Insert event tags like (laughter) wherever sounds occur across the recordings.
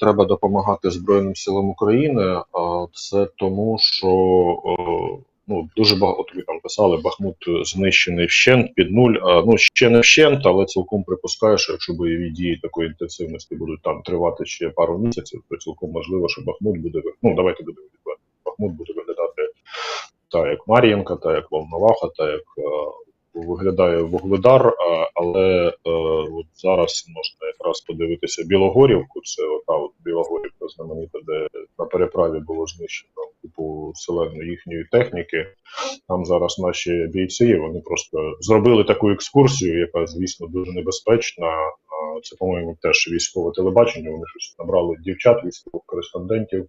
треба допомагати Збройним силам України, це тому, що ну, дуже багато ви там писали, Бахмут знищений вщент під нуль. Ну, ще не вщент, але цілком припускаю, що якщо бойові дії такої інтенсивності будуть там тривати ще пару місяців, то цілком можливо, що Бахмут буде ну, давайте будемо відверті. Бахмут буде виглядати так, як Мар'їнка, так як Волноваха, так як виглядає Вугледар, але е, от зараз можна якраз подивитися Білогорівку. Це ота от Білогорівка знаменита, де на переправі було знищено купу селену їхньої техніки. Там зараз наші бійці вони просто зробили таку екскурсію, яка, звісно, дуже небезпечна. Це, по-моєму, теж військове телебачення. Вони щось набрали дівчат, військових кореспондентів.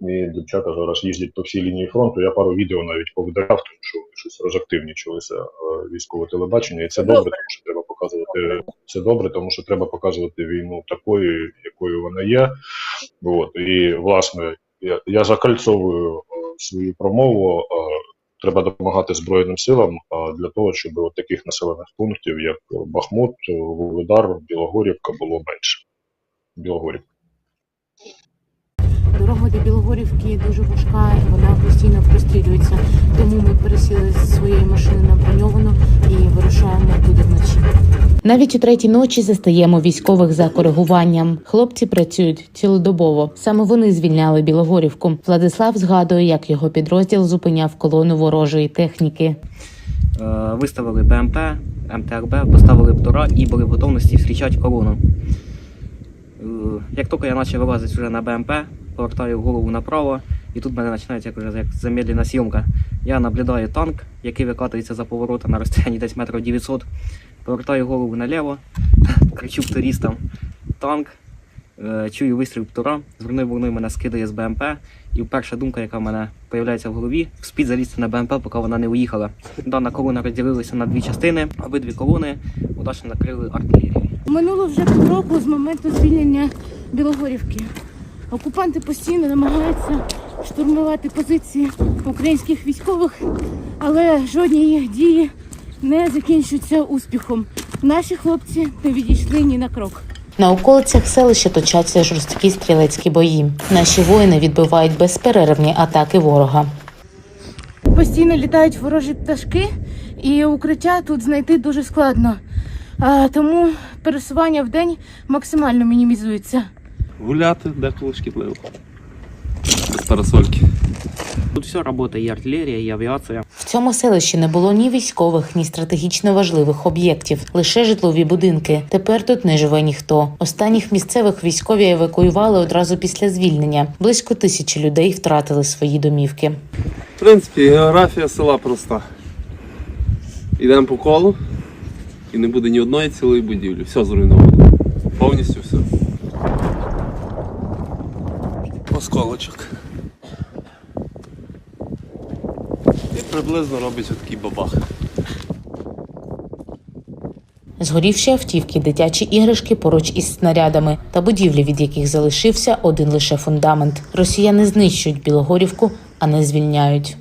І дівчата зараз їздять по всій лінії фронту. Я пару відео навіть повидаляв, тому що щось розактивнічилися е, військове телебачення, і це добре, тому що треба показувати це добре, тому що треба показувати війну такою, якою вона є. От і власне я, я закальцовую е, свою промову. е, Треба допомагати Збройним силам для того, щоб от таких населених пунктів, як Бахмут, Вугледар, Білогорівка, було менше. Білогорівка. Дорога до Білогорівки дуже важка, вона постійно прострілюється. Тому ми пересіли з своєї машини на броньовану і вирушаємо туди вночі. Навіть у третій ночі застаємо військових за коригуванням. Хлопці працюють цілодобово. Саме вони звільняли Білогорівку. Владислав згадує, як його підрозділ зупиняв колону ворожої техніки. Е, виставили БМП, МТРБ, поставили птура і були в готовності зустрічати колону. Е, Як тільки я почав вилазити вже на БМП, повертаю голову направо, і тут мене починається як, як замедлена зйомка. Я наблюдаю танк, який викатується за поворота на розстоянні десь метрів 900. Повертаю голову наліво, (laughs) кричу туристам танк, е, чую вистріл птура, зверною волною мене скидає з БМП, і перша думка, яка в мене з'являється в голові, вспіть залізти на БМП, поки вона не уїхала. Дана колона розділилася на дві частини, обидві колони удачно накрили артилерією. Минуло вже півроку з моменту звільнення Білогорівки. Окупанти постійно намагаються штурмувати позиції українських військових, але жодні їх дії не закінчуються успіхом. Наші хлопці не відійшли ні на крок. На околицях селища точаться жорсткі стрілецькі бої. Наші воїни відбивають безперервні атаки ворога. Постійно літають ворожі пташки, і укриття тут знайти дуже складно. А, тому пересування в день максимально мінімізується. Гуляти деколи шкідливо. Без парасольки. Тут все працює, і артилерія, і авіація. В цьому селищі не було ні військових, ні стратегічно важливих об'єктів, лише житлові будинки. Тепер тут не живе ніхто. Останніх місцевих військові евакуювали одразу після звільнення. Близько тисячі людей втратили свої домівки. В принципі, географія села проста. Йдемо по колу і не буде ні одної цілої будівлі. Все зруйновано. Повністю все. Осколочок. Приблизно робить отакий бабах. Згорівші автівки, дитячі іграшки поруч із снарядами та будівлі, від яких залишився один лише фундамент. Росіяни знищують Білогорівку, а не звільняють.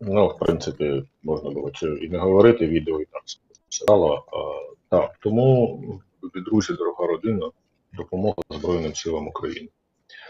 Ну, в принципі, можна було це і не говорити, відео і так сказало. Так, тому, друзі, дорога родина, допомога Збройним силам України.